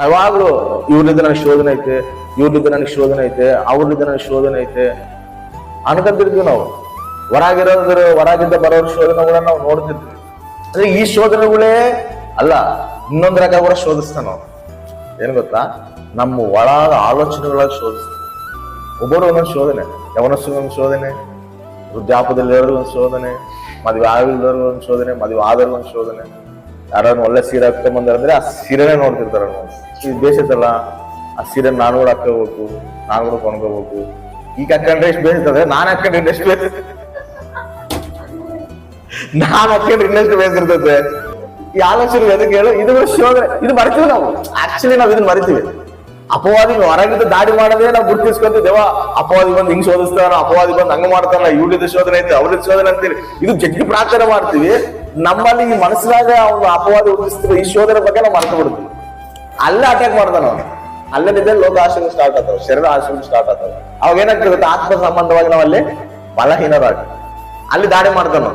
ಯಾವಾಗ್ಲೂ ಇವ್ರಿಂದ ನನಗೆ ಶೋಧನೆ ಐತೆ ಇವ್ರಿಂದ ನನಗೆ ಶೋಧನೆ ಐತೆ ಅವ್ರಿಂದ ನನಗೆ ಶೋಧನೆ ಐತೆ. ಅನ್ಕೊಂತಿರ್ತೀವಿ ನಾವು. ಹೊರಗಿರೋದ್ರ ಹೊರಗಿಂದ ಬರೋ ಶೋಧನೆ ಕೂಡ ನಾವು ನೋಡ್ತಿರ್ತೀವಿ ಅಂದ್ರೆ ಈ ಶೋಧನೆಗಳೇ ಅಲ್ಲ ಇನ್ನೊಂದ್ರ ಕೂಡ ಶೋಧಿಸ್ತಾನ ನಾವು ಏನ್ ಗೊತ್ತಾ? ನಮ್ಮ ಒಳ ಆಲೋಚನೆಗಳಾಗಿ ಶೋಧಿಸ್ತಾನೆ. ಒಬ್ಬರು ಒಂದೊಂದು ಶೋಧನೆ, ಯವನಸ್ಸಿಗೆ ಒಂದು ಶೋಧನೆ ವೃದ್ಧಾಪದಲ್ಲಿ ಒಂದು ಶೋಧನೆ, ಮದುವೆ ಆಗಿಲ್ದವ್ರಿಗೆ ಒಂದು ಶೋಧನೆ, ಮದುವೆ ಆದವ್ರಿಗೆ ಒಂದು ಶೋಧನೆ. ಯಾರು ಒಳ್ಳೆ ಸೀರೆ ಹಾಕೊಂಬಂದ್ರೆ ಆ ಸೀರೆನೇ ನೋಡ್ತಿರ್ತಾರ ಈ ಬೇಸತ್ತಲ್ಲ ಆ ಸೀರೆ ನಾನು ಕೂಡ ಹಾಕೋಬೇಕು ನಾನು ಕೂಡ ಕೊಂಡ್ಕೋಬೇಕು. ಈಗ ಹಾಕೊಂಡ್ರೆ ಎಷ್ಟು ಬೇಯಿಸ್ತದೆ ನಾನು ಹಾಕೊಂಡ್ರೆ ಎಷ್ಟು ಬೇಸ ನಾನು ಹಾಕೊಂಡ್ರೆ ಇನ್ನೆಷ್ಟು ಬೇಸಿರ್ತದೆ ಈ ಆಲೋಚನೆ ಎದಕ್ಕೆ ಹೇಳು. ಇದು ಶೋಧ ಇದು ಮರಿತೀವಿ ನಾವು. ಆಕ್ಚುಲಿ ನಾವು ಇದನ್ನ ಮರಿತೀವಿ. ಅಪವಾದಿ ಹೊರಗಿದ್ದು ದಾಡಿ ಮಾಡದೆ ನಾವು ಗುರುತಿಸ್ಕೊಂತಿದ್ದೇವ ಅಪವಾದಿ ಬಂದು ಹಿಂಗ್ ಶೋಧಿಸ್ತಾರ ಅಪವಾದಿ ಬಂದು ಹಂಗ ಮಾಡ್ತಾನ ಇವ್ರದ ಶೋಧನೆ ಐತೆ, ಅವ್ರದ್ದು ಶೋಧನೆ ಅಂತೇಳಿ ಇದು ಜಗ್ಗಿ ಪ್ರಾರ್ಥನೆ ಮಾಡ್ತೀವಿ. ನಮ್ಮಲ್ಲಿ ಈ ಮನಸ್ಸಿನಾಗ ಅವ್ನು ಅಪವಾದಿ ಹುಟ್ಟಿಸ್ತೀವಿ. ಈ ಶೋಧನೆ ಬಗ್ಗೆ ನಾವು ಮರ್ತು ಬಿಡ್ತೀವಿ ಅಲ್ಲೇ ಅಟ್ಯಾಕ್ ಮಾಡ್ತಾನ ಅವನು ಅಲ್ಲೇ ಲೋಕ ಆಶ್ರಮ ಸ್ಟಾರ್ಟ್ ಆಗ್ತಾವ ಶರೀರ ಆಶ್ರಮ ಸ್ಟಾರ್ಟ್ ಆಗ್ತಾವ ಅವಾಗ ಏನಾಗ್ತಿರುತ್ತೆ? ಆತ್ಮ ಸಂಬಂಧವಾಗಿ ನಾವು ಅಲ್ಲಿ ಬಲಹೀನರಾಗಿ ಅಲ್ಲಿ ದಾಳಿ ಮಾಡ್ತಾನ.